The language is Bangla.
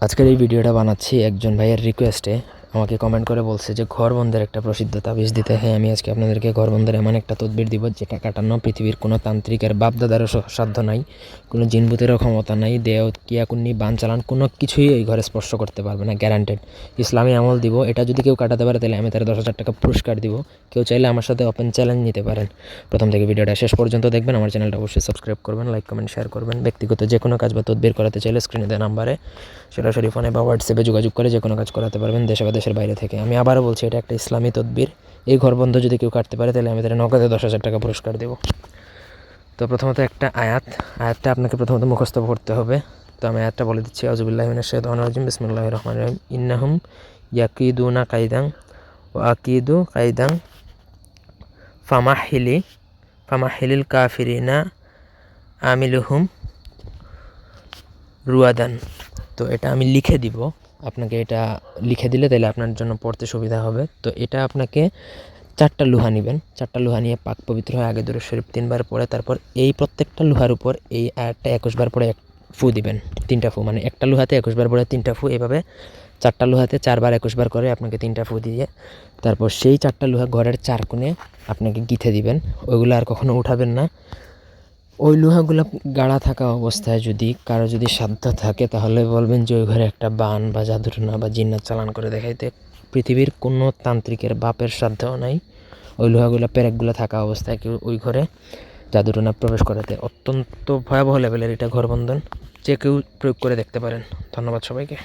আজকের এই ভিডিওটা বানাচ্ছি একজন ভাইয়ের রিকোয়েস্টে আমাকে কমেন্ট করে বলছে যে ঘর বন্ধের একটা প্রসিদ্ধ তাবিজ দিতে। হ্যাঁ আমি আজকে আপনাদেরকে ঘর বন্ধের এমন একটা তদবির দিব যেটা কাটানো পৃথিবীর কোনো তান্ত্রিকের বাপদাদারও সাধ্য নাই, কোনো জিনভূতেরও ক্ষমতা নাই দেহ কিয়াকুন্নি, বান চালান, কোনো কিছুই এই ঘরে স্পর্শ করতে পারবে না গ্যারান্টেড ইসলামী আমল দিব, এটা যদি কেউ কাটাতে পারে, তাহলে আমি তার দশ হাজার টাকা পুরস্কার দিব। কেউ চাইলে আমার সাথে ওপেন চ্যালেঞ্জ নিতে পারেন। প্রথম থেকে ভিডিওটা শেষ পর্যন্ত দেখবেন, আমার চ্যানেলটা অবশ্যই সাবস্ক্রাইব করবেন লাইক কমেন্ট শেয়ার করবেন। ব্যক্তিগত যে কোনো কাজ বা তদবির করাতে চাইলে স্ক্রিনে দেওয়া নাম্বারে সরাসরি ফোনে বা হোয়াটসঅ্যাপে যোগাযোগ করে যে কোনো কাজ করাতে পারবেন দেশে দেশের বাইরে থেকে। আমি আবারও বলছি, এটা একটা ইসলামী তদবির। এই ঘর বন্ধ যদি কেউ কাটতে পারে, তাহলে আমি তাদের নগদে দশ হাজার টাকা পুরস্কার দেবো। তো প্রথমত একটা আয়াত। আয়াতটা আপনাকে প্রথমত মুখস্থ করতে হবে। তো আমি আয়াতটা বলে দিচ্ছি। আজুবিল্লাহিমিনা শৈতান রাজিম। বিসমুল্লাহ রহমান রহিম। ইন্নাহুম ইয়াকিদুনা কাইদাং ও আকিদু কাইদাং ফামাহিলি ফামাহিলিল কাফিরিনা আমিলুহুম রুয়াদান। তো এটা আমি লিখে দিব। আপনাকে এটা লিখে দিলে তাহলে আপনার জন্য পড়তে সুবিধা হবে। তো এটা আপনাকে চারটা লোহা নেবেন। চারটা লোহা নিয়ে পাক পবিত্র হয়ে, আগে দূরে শরীফ তিনবার পরে তারপর এই প্রত্যেকটা লোহার উপর এই আয়াতটা একুশবার পরে এক ফু দিবেন, তিনটা ফু। মানে একটা লোহাতে একুশবার পরে তিনটা ফু। এভাবে চারটা লোহাতে চারবার একুশবার করে আপনাকে তিনটা ফু দিয়ে তারপর সেই চারটা লোহা ঘরের চার কোণে আপনাকে গিথে দিবেন। ওইগুলো আর কখনো উঠাবেন না। ওই লোহাগুলো গাড়া থাকা অবস্থায় যদি কারও যদি সাধ্য থাকে, তাহলে বলবেন যে ওই ঘরে একটা বান বা জাদুটনা বা জিন্নাত চালান করে দেখাইতে। পৃথিবীর কোনো তান্ত্রিকের বাপের সাধ্যও নাই। ওই লোহাগুলো, পেরেকগুলো থাকা অবস্থায় কেউ ওই ঘরে জাদুটনা প্রবেশ করাতে অত্যন্ত ভয়াবহ লেভেলের এটা ঘরবন্ধন যে কেউ প্রয়োগ করে দেখতে পারেন। ধন্যবাদ সবাইকে।